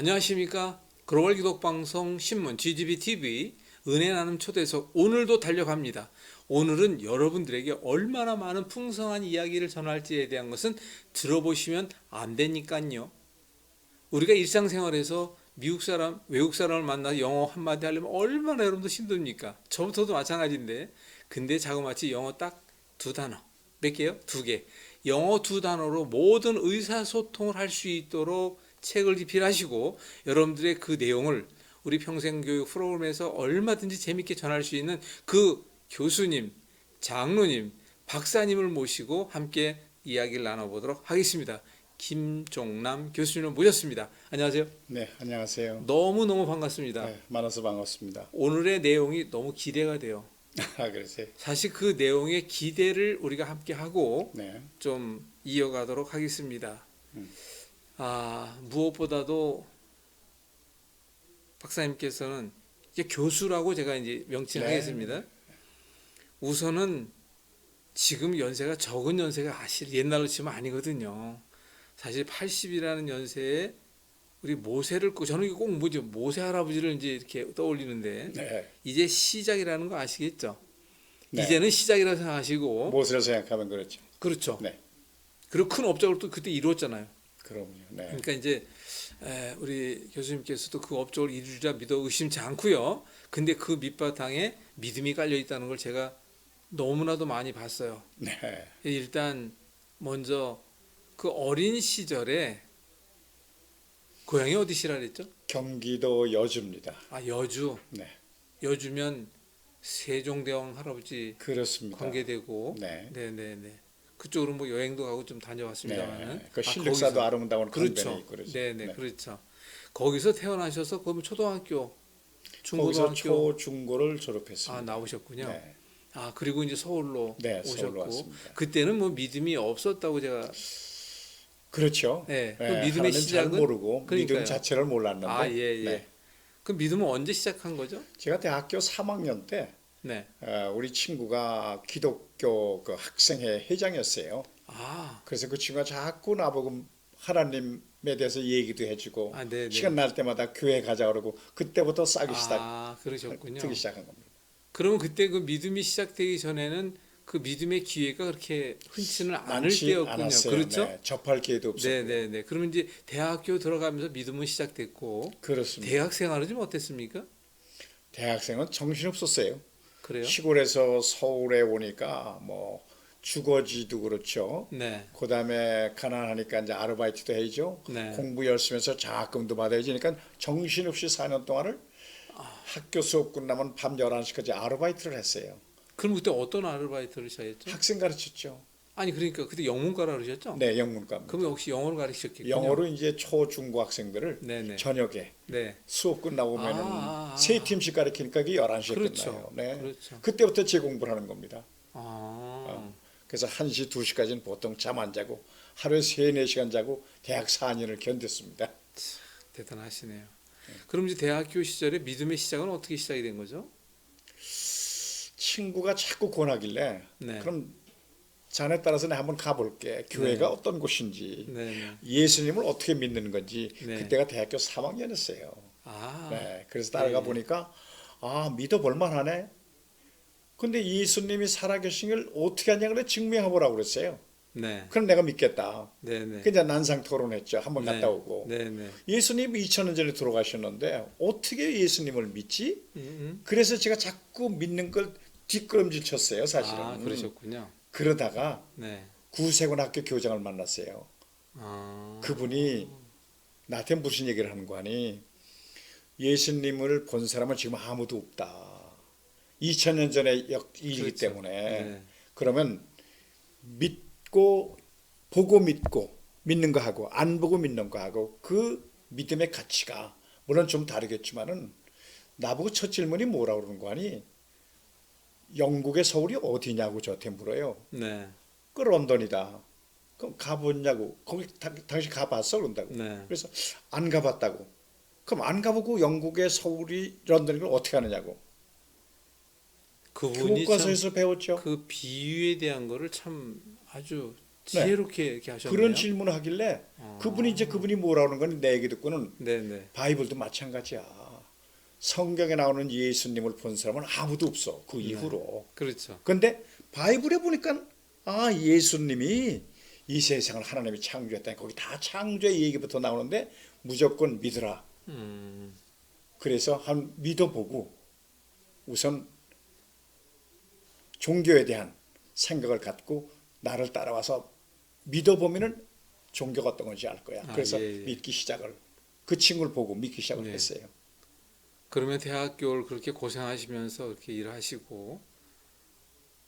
안녕하십니까 글로벌 기독방송 신문 GGB TV 은혜 나눔 초대석 오늘도 달려갑니다. 오늘은 여러분들에게 얼마나 많은 풍성한 이야기를 전할지에 대한 것은 들어보시면 안 되니까요. 우리가 일상생활에서 미국 사람, 외국 사람을 만나 영어 한마디 하려면 얼마나 여러분들 힘듭니까? 저부터도 마찬가지인데. 근데 자그마치 영어 딱 두 단어. 몇 개요? 두 개. 영어 두 단어로 모든 의사소통을 할 수 있도록 책을 집필하시고 여러분들의 그 내용을 우리 평생교육 프로그램에서 얼마든지 재밌게 전할 수 있는 그 교수님, 장로님, 박사님을 모시고 함께 이야기를 나눠보도록 하겠습니다. 김종남 교수님을 모셨습니다. 안녕하세요. 네, 안녕하세요. 너무 너무 반갑습니다. 네, 만나서 반갑습니다. 오늘의 내용이 너무 기대가 돼요. 아, 그러세요? 사실 그 내용의 기대를 우리가 함께 하고 네, 좀 이어가도록 하겠습니다. 음. 아 무엇보다도 박사님께서는 이제 교수라고 제가 이제 명칭하겠습니다. 우선은 지금 연세가 적은 연세가 사실 옛날로 치면 아니거든요. 사실 80이라는 연세에 우리 모세를 꼭 저는 꼭 뭐죠 모세 할아버지를 이제 이렇게 떠올리는데 네, 이제 시작이라는 거 아시겠죠? 네. 이제는 시작이라고 생각하시고 무엇을 생각하면 그렇죠. 그렇죠. 네. 그리고 큰 업적을 또 그때 이루었잖아요. 그럼요. 네, 그러니까 이제 에, 우리 교수님께서도 그 업적을 이루리라 믿어 의심치 않고요. 근데 그 밑바탕에 믿음이 깔려 있다는 걸 제가 너무나도 많이 봤어요. 네, 일단 먼저 그 어린 시절에 고향이 어디시라 그랬죠? 경기도 여주입니다. 아 여주. 네, 여주면 세종대왕 할아버지 그렇습니다. 관계되고 네, 네네네. 그쪽으로 뭐 여행도 가고 좀 다녀왔습니다만은. 네, 그 아, 신륵사도 거기서- 아름다운 그렇죠. 있고. 네네 그렇죠. 거기서 태어나셔서 거기 초등학교, 중고등학교 초, 중고를 졸업했습니다. 아 나오셨군요. 네, 아 그리고 이제 서울로 네, 서울로 오셨고 왔습니다. 그때는 뭐 믿음이 없었다고 제가 그렇죠. 네, 그 네, 믿음의 시작은 모르고 그러니까요. 믿음 자체를 몰랐는데. 아 예 예. 네, 그 믿음은 언제 시작한 거죠? 제가 대학교 3학년 때 네. 어, 우리 친구가 기독교 그 학생회 회장이었어요. 아, 그래서 그 친구가 자꾸 나보고 하나님에 대해서 얘기도 해주고 아 네네. 시간 날 때마다 교회 가자 그러고 그때부터 싸기 시작 아 그러셨군요. 뜨기 시작한 겁니다. 그러면 그때 그 믿음이 시작되기 전에는 그 믿음의 기회가 그렇게 흔치는 않을 때였군요. 않았어요. 그렇죠? 네, 접할 기회도 없었고 네 네 네. 그러면 이제 대학교 들어가면서 믿음은 시작됐고 그렇습니다. 대학 생활은 좀 어땠습니까? 대학생은 정신 없었어요. 그래요? 시골에서 서울에 오니까 뭐 주거지도 그렇죠. 네. 그다음에 가난하니까 이제 아르바이트도 해야죠. 네. 공부 열심히 해서 장학금도 받아야지. 그러니까 정신없이 4년 동안을 아. 학교 수업 끝나면 밤 11시까지 아르바이트를 했어요. 그럼 그때 어떤 아르바이트를 시작했죠? 학생 가르쳤죠. 아니 그러니까 그때 영문과라 그러셨죠? 네, 영문과. 그럼 역시 영어를 가르치셨겠군요. 영어로 이제 초, 중고 학생들을 네네. 저녁에 네. 수업 끝나고 오면은 아, 아, 아. 세 팀씩 가르치니까 그게 11시에 그렇죠. 끝나요. 네. 그렇죠. 그때부터 재공부를 하는 겁니다. 아. 그래서 1시, 2시까지는 보통 잠 안 자고 하루에 3, 4시간 자고 대학 4년을 견뎠습니다. 대단하시네요. 그럼 이제 대학교 시절에 믿음의 시작은 어떻게 시작이 된 거죠? 친구가 자꾸 권하길래 네. 그럼 자네 따라서 내가 한번 가볼게. 교회가 네. 어떤 곳인지 네네. 예수님을 어떻게 믿는 건지 네. 그때가 대학교 3학년이었어요. 아. 네, 그래서 따라가 네. 보니까 아 믿어볼 만하네. 근데 예수님이 살아계신 걸 어떻게 하냐 그래 증명해보라고 그랬어요. 네. 그럼 내가 믿겠다. 네네. 그냥 난상 토론했죠. 한번 네. 갔다 오고. 네네. 예수님 2000년 전에 돌아가셨는데 어떻게 예수님을 믿지? 음, 음. 그래서 제가 자꾸 믿는 걸 뒷걸음질 쳤어요, 사실은. 아 그러셨군요. 그러다가 네. 구세군 학교 교장을 만났어요. 아. 그분이 나한테 무슨 얘기를 하는 거 아니? 예수님을 본 사람은 지금 아무도 없다. 2000년 전의 역- 일이기 그렇죠. 때문에 네. 그러면 믿고 보고 믿고 믿는 거 하고 안 보고 믿는 거 하고 그 믿음의 가치가 물론 좀 다르겠지만은 나보고 첫 질문이 뭐라고 그러는 거 아니? 영국의 서울이 어디냐고 저한테 물어요. 네. 그 런던이다. 그럼 가봤냐고. 거기 당, 당신 가봤어? 그런다고. 네. 그래서 안 가봤다고. 그럼 안 가보고 영국의 서울이 런던인 걸 어떻게 하느냐고. 그분이 교과서에서 배웠죠. 그 비유에 대한 거를 참 아주 지혜롭게 이렇게 하셨네요. 그런 질문을 하길래 아. 그분이 이제 그분이 뭐라는 건 내 얘기 듣고는 네네. 바이블도 마찬가지야. 성경에 나오는 예수님을 본 사람은 아무도 없어. 그 이후로. 그렇죠. 근데 바이블에 보니까 아 예수님이 이 세상을 하나님이 창조했다니 거기 다 창조의 얘기부터 나오는데 무조건 믿으라. 음, 그래서 한 믿어보고 우선 종교에 대한 생각을 갖고 나를 따라와서 믿어보면은 종교가 어떤 건지 알 거야. 아, 그래서 예, 예. 믿기 시작을 그 친구를 보고 믿기 시작을 네. 했어요. 그러면 대학교를 그렇게 고생하시면서 이렇게 일하시고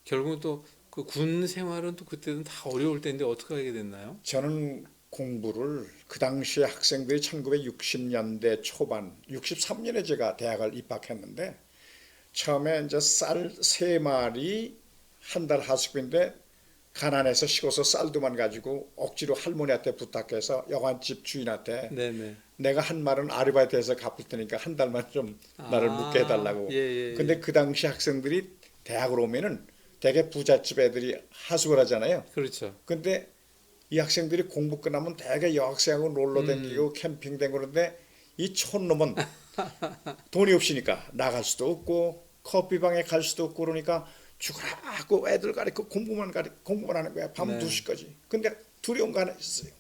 결국은 또 그 군 생활은 또 그때는 다 어려울 때인데 어떻게 하게 됐나요? 저는 공부를 그 당시에 학생들이 1960년대 초반 63년에 제가 대학을 입학했는데 처음에 이제 쌀 세 마리 한 달 하숙비인데 가난해서 식어서 쌀도만 가지고 억지로 할머니한테 부탁해서 여관집 주인한테 네네. 내가 한 말은 아르바이트해서 갚을 테니까 한 달만 좀 나를 아, 묵게 해달라고. 예, 예, 예. 근데 그 당시 학생들이 대학으로 오면은 대개 부잣집 애들이 하숙을 하잖아요. 그렇죠. 근데 이 학생들이 공부 끝나면 대개 여학생하고 놀러 음. 다니고 캠핑 다니고 그러는데 이 촌놈은 돈이 없으니까 나갈 수도 없고 커피방에 갈 수도 없고 그러니까 죽어라 하고 애들 가리고 공부만 가리 공부만 하는 거야 밤 네. 두 2시까지 근데 두려운 거 하나 있었어요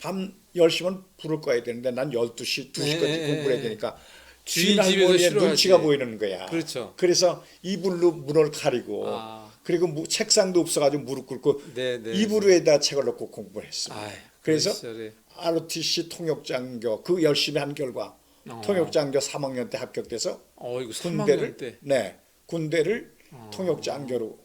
밤 10시면 불을 꺼야 되는데 난 12시 2시까지 네, 공부를 해야 네. 되니까 주인 주인 집에서 할머니의 싫어하지. 눈치가 보이는 거야 그렇죠. 그래서 이불로 문을 가리고 아. 그리고 무- 책상도 없어가지고 무릎 꿇고 네 네. 이불에다 책을 넣고 공부를 했습니다. 아이, 그래서 그 ROTC 통역장교 그 열심히 한 결과 어. 통역장교 3학년 때 합격돼서 어 군대를 3학년 때. 네 군대를 어. 통역장교로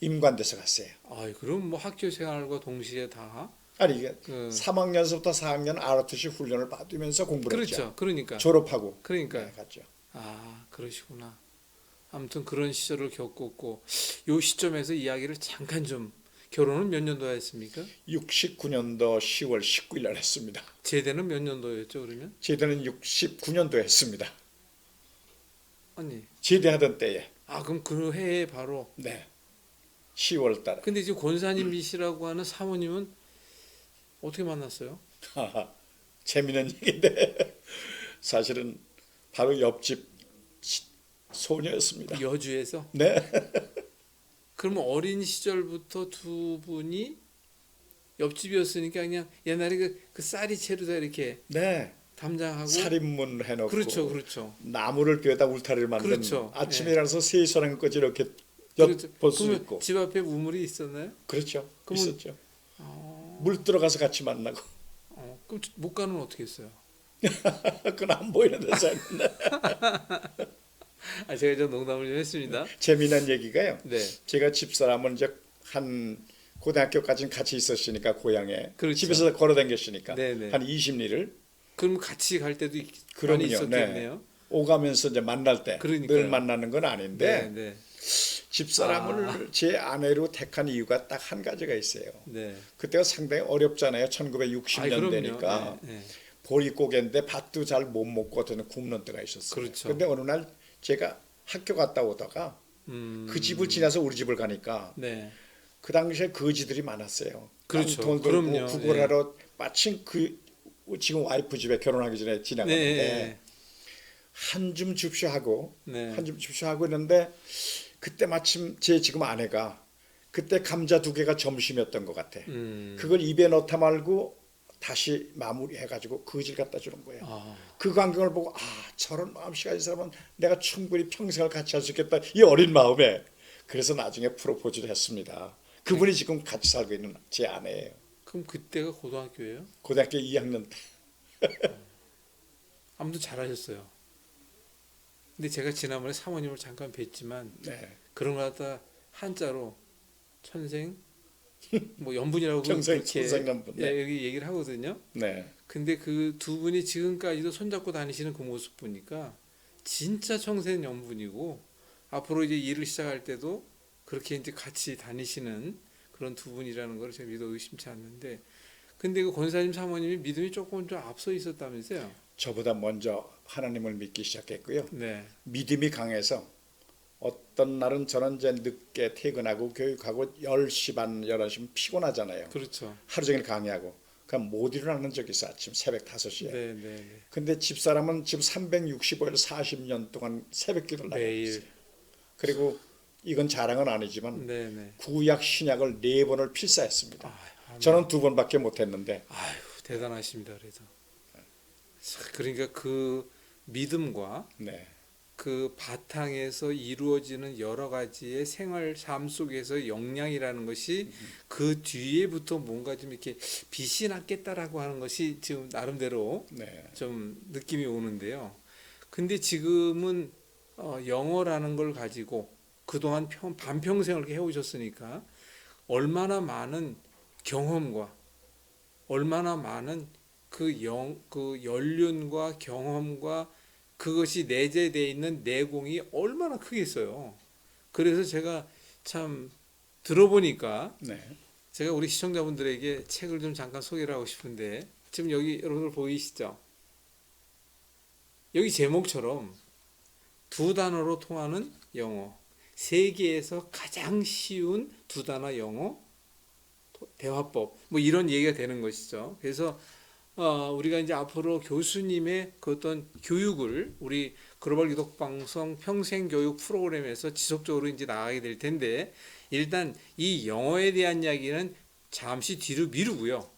임관돼서 갔어요. 아, 그럼 뭐 학교 생활과 동시에 다 아니 이게 그- 3학년서부터 4학년 ROTC 훈련을 받으면서 공부를 했죠. 그렇죠. 그러니까. 졸업하고 그러니까. 네, 갔죠. 아, 그러시구나. 아무튼 그런 시절을 겪었고 요 시점에서 이야기를 잠깐 좀 결혼은 몇 년도에 했습니까? 69년도 10월 19일 날 했습니다. 제대는 몇 년도였죠, 그러면? 제대는 69년도에 했습니다. 아니. 제대하던 때에 아, 그럼 그 해에 바로 네 10월 달에 근데 지금 권사님이시라고 하는 사모님은 어떻게 만났어요? 하하, 재미있는 얘기인데 사실은 바로 옆집 시- 소녀였습니다. 여주에서? 네, 그러면 어린 시절부터 두 분이 옆집이었으니까 그냥 옛날에 그, 그 쌀이 채로다 이렇게 네. 담장하고 살인문 해놓고 그렇죠, 그렇죠. 나무를 뼈에다 울타리를 만든 그렇죠. 아침에 예. 일어나서 세수하는 거지 이렇게 그렇죠. 엿볼 수 그러면 있고 집 앞에 우물이 있었나요? 그렇죠. 그러면- 있었죠. 어, 물 들어가서 같이 만나고 어, 그럼 못 가는 건 어떻게 했어요? 그건 안 보이는 데서 아 제가 좀 농담을 좀 했습니다. 재미난 얘기가요. 네, 제가 집사람은 이제 한 고등학교까지는 같이 있었으니까 고향에 그렇죠. 집에서 걸어 다녔으니까 네네. 한 20리를 그럼 같이 갈 때도 있- 많이 그럼요. 있었겠네요. 오가면서 이제 만날 때 늘. 만나는 건 아닌데 네, 네, 집사람을 제 아내로 택한 이유가 딱 한 가지가 있어요. 네. 그때가 상당히 어렵잖아요. 아이, 1960년대니까 네, 네. 보릿고개인데 밭도 잘 못 먹고 어떤 굶는 때가 있었어요. 그렇죠. 근데 어느 날 제가 학교 갔다 오다가 음, 그 집을 지나서 우리 집을 가니까 네, 그 당시에 거지들이 많았어요. 그렇죠. 돈 들고. 구걸하러 마침 그 지금 와이프 집에 결혼하기 전에 네, 지나가는데 네, 한줌 줍쇼 하고 네. 한줌 줍쇼 하고 있는데 그때 마침 제 지금 아내가 그때 감자 두 개가 점심이었던 것 같아. 음, 그걸 입에 넣다 말고 다시 마무리해가지고 거지를 갖다 주는 거예요. 아, 그 광경을 보고 아 저런 마음씨 가 진 사람은 내가 충분히 평생을 같이 할 수 있겠다 이 어린 마음에 그래서 나중에 프로포즈를 했습니다. 그분이 지금 같이 살고 있는 제 아내예요. 그럼 그때가 고등학교예요? 고등학교 2학년 때 아무튼 잘하셨어요. 근데 제가 지난번에 사모님을 잠깐 뵀지만 네. 그런 거 갖다 한자로 천생 뭐 연분이라고 평생 그렇게 천생연분, 네. 예, 여기 얘기를 하거든요. 네. 근데 그 두 분이 지금까지도 손잡고 다니시는 그 모습 보니까 진짜 청생 연분이고 앞으로 이제 일을 시작할 때도 그렇게 이제 같이 다니시는 그런 두 분이라는 걸 제가 믿어 의심치 않는데 근데 그 권사님 사모님이 믿음이 조금 좀 앞서 있었다면서요? 저보다 먼저 하나님을 믿기 시작했고요. 네. 믿음이 강해서 어떤 날은 저는 이제 늦게 퇴근하고 교육하고 10시 반, 11시면 피곤하잖아요. 그렇죠. 하루 종일 강의하고. 그럼 못 일어나는 적이 있어 아침 새벽 5시에. 네, 네, 네. 근데 집사람은 지금 365일 40년 동안 새벽 기도를 매일. 있어요. 그리고 이건 자랑은 아니지만 네, 네. 구약 신약을 네 번을 필사했습니다. 아, 저는 두 번밖에 못했는데 아유 대단하십니다. 그래서 자, 그러니까 그 믿음과 네. 그 바탕에서 이루어지는 여러 가지의 생활 삶 속에서 역량이라는 것이 그 뒤에부터 뭔가 좀 이렇게 빛이 났겠다라고 하는 것이 지금 나름대로 네. 좀 느낌이 오는데요. 근데 지금은 어, 영어라는 걸 가지고 그동안 평, 반평생을 이렇게 해오셨으니까 얼마나 많은 경험과 얼마나 많은 그 영, 그 연륜과 경험과 그것이 내재되어 있는 내공이 얼마나 크겠어요. 그래서 제가 참 들어보니까 네. 제가 우리 시청자분들에게 책을 좀 잠깐 소개를 하고 싶은데 지금 여기 여러분들 보이시죠? 여기 제목처럼 두 단어로 통하는 영어 세계에서 가장 쉬운 두 단어 영어 대화법 뭐 이런 얘기가 되는 것이죠. 그래서 어, 우리가 이제 앞으로 교수님의 그 어떤 교육을 우리 글로벌 기독 방송 평생 교육 프로그램에서 지속적으로 이제 나가게 될 텐데 일단 이 영어에 대한 이야기는 잠시 뒤로 미루고요.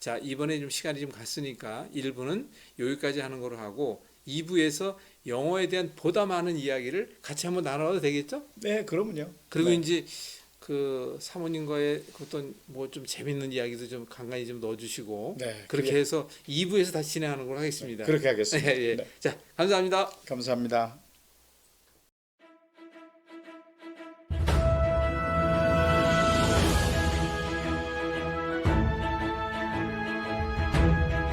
자, 이번에 좀 시간이 좀 갔으니까 1부는 여기까지 하는 거로 하고 2부에서 영어에 대한 보다 많은 이야기를 같이 한번 나눠도 되겠죠? 네, 그러면요. 그리고 네. 이제 그 사모님과의 그 어떤 뭐 좀 재밌는 이야기도 좀 간간히 좀 넣어주시고 네, 그렇게 그게- 해서 2부에서 다시 진행하는 걸로 하겠습니다. 그렇게 하겠습니다. 예, 예. 네. 자, 감사합니다. 감사합니다.